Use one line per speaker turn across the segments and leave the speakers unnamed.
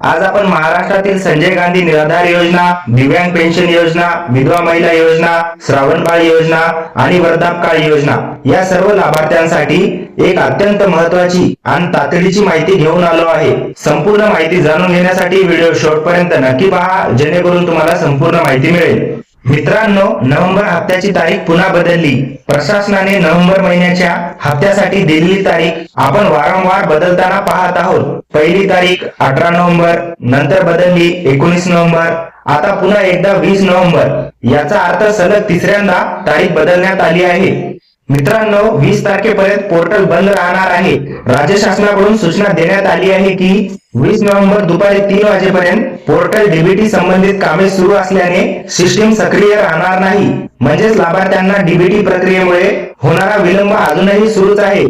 आज आपण महाराष्ट्रातील संजय गांधी निराधार योजना दिव्यांग पेन्शन योजना विधवा महिला योजना श्रावणबाळ योजना आणि वर्धापकाळ योजना या सर्व लाभार्थ्यांसाठी एक अत्यंत महत्वाची आणि तातडीची माहिती घेऊन आलो आहे. संपूर्ण माहिती जाणून घेण्यासाठी व्हिडिओ शेवटपर्यंत नक्की पहा जेणेकरून तुम्हाला संपूर्ण माहिती मिळेल. मित्रांनो नोव्हेंबर हप्त्याची तारीख पुन्हा बदलली. प्रशासनाने नोव्हेंबर महिन्याच्या हप्त्यासाठी दिलेली तारीख आपण वारंवार बदलताना पाहत आहोत. पहिली तारीख अठरा नोव्हेंबर नंतर बदलली एकोणीस नोव्हेंबर आता पुन्हा एकदा वीस नोव्हेंबर. याचा अर्थ सलग तिसऱ्यांदा तारीख बदलण्यात आली आहे. मित्रांनो वीस तारखेपर्यंत पोर्टल बंद राहणार आहे. राज्य शासनाकडून सूचना देण्यात आली आहे की वीस नोव्हेंबर दुपारी तीन वाजेपर्यंत पोर्टल डीबीटी संबंधित कामे सुरू असल्याने सिस्टीम सक्रिय राहणार नाही. म्हणजेच लाभार्थ्यांना डीबीटी प्रक्रियेमुळे होणारा विलंब अजूनही सुरूच आहे.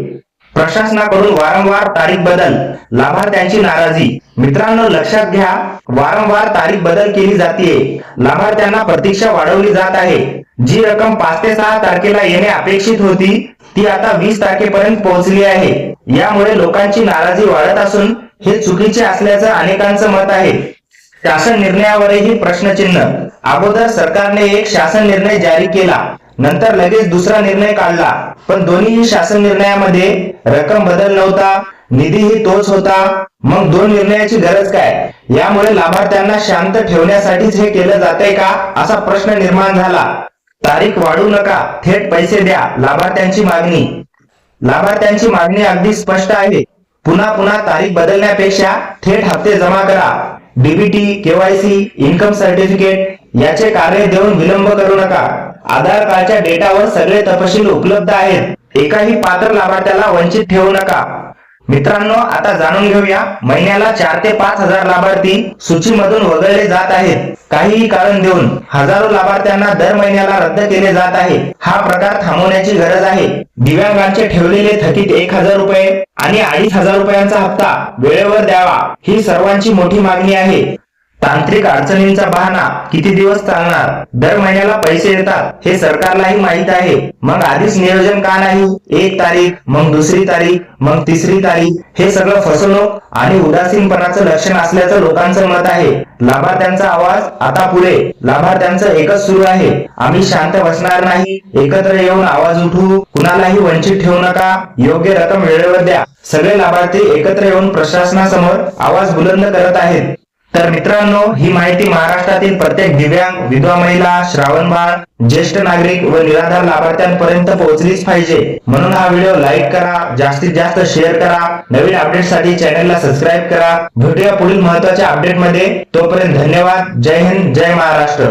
प्रशासनाकडून वारंवार तारीख बदल लाभार्थ्यांची नाराजी. मित्रांनो लक्षात घ्या वारंवार तारीख बदल केली जाते लाभार्थ्यांना प्रतीक्षा वाढवली जात आहे. जी रक्कम पाच ते सहा तारखेला येणे अपेक्षित होती ती आता वीस तारखेपर्यंत पोहोचली आहे. यामुळे लोकांची नाराजी वाढत असून हे चुकीचे असल्याचं अनेकांचं मत आहे. शासन निर्णयावरही प्रश्नचिन्ह. अगोदर सरकारने एक शासन निर्णय जारी केला नंतर लगेच दुसरा निर्णय काढला. पण दोन्ही शासन निर्णयामध्ये रक्कम बदल नव्हता निधीही तोच होता. मग दोन निर्णयाची गरज काय? यामुळे लाभार्थ्यांना शांत ठेवण्यासाठीच हे केलं जाते का? असा प्रश्न निर्माण झाला. तारीख वाढू नका थेट पैसे द्या लाभार्थ्यांची मागणी. लाभार्थ्यांची मागणी अगदी स्पष्ट आहे. पुन्हा पुन्हा तारीख बदलण्यापेक्षा थेट हप्ते जमा करा. डीबीटी केवायसी इन्कम सर्टिफिकेट याचे कार्य देऊन विलंब करू नका. आधार कार्डच्या डेटावर सगळे तपशील उपलब्ध आहेत. एकाही पात्र लाभार्थ्याला वंचित ठेवू नका. मित्रांनो आता जाणून घेऊया महिन्याला चार ते पाच हजार लाभार्थी सूचीमधून वगळले जात आहेत. काहीही कारण देऊन हजारो लाभार्थ्यांना दर महिन्याला रद्द केले जात आहे. हा प्रकार थांबवण्याची गरज आहे. दिव्यांगांचे ठेवलेले थकीत एक हजार रुपये आणि अडीच हजार रुपयांचा हप्ता वेळेवर द्यावा ही सर्वांची मोठी मागणी आहे. तांत्रिक अडचणींचा बहाणा किती दिवस चालणार? दर महिन्याला पैसे येतात हे सरकारलाही माहीत आहे. मग आधीच नियोजन का नाही? एक तारीख मग दुसरी तारीख मग तिसरी तारीख हे सगळं फसवणूक आणि उदासीनपणाचं लक्षण असल्याचं लोकांचं मत आहे. लाभार्थ्यांचा आवाज आता पुढे. लाभार्थ्यांचं एकच सुरू आहे. आम्ही शांत बसणार नाही. एकत्र येऊन आवाज उठवू कुणालाही वंचित ठेवू नका. योग्य रक्कम वेळेवर द्या. सगळे लाभार्थी एकत्र येऊन प्रशासनासमोर आवाज बुलंद करत आहेत. तर मित्रांनो ही माहिती महाराष्ट्रातील प्रत्येक दिव्यांग विधवा महिला श्रावण बाळ ज्येष्ठ नागरिक व निराधार लाभार्थ्यांपर्यंत पोहोचलीच पाहिजे. म्हणून हा व्हिडिओ लाईक करा जास्तीत जास्त शेअर करा नवीन अपडेटसाठी चॅनलला सबस्क्राईब करा. भेटूया पुढील महत्त्वाच्या अपडेटमध्ये. तोपर्यंत धन्यवाद. जय हिंद जय महाराष्ट्र.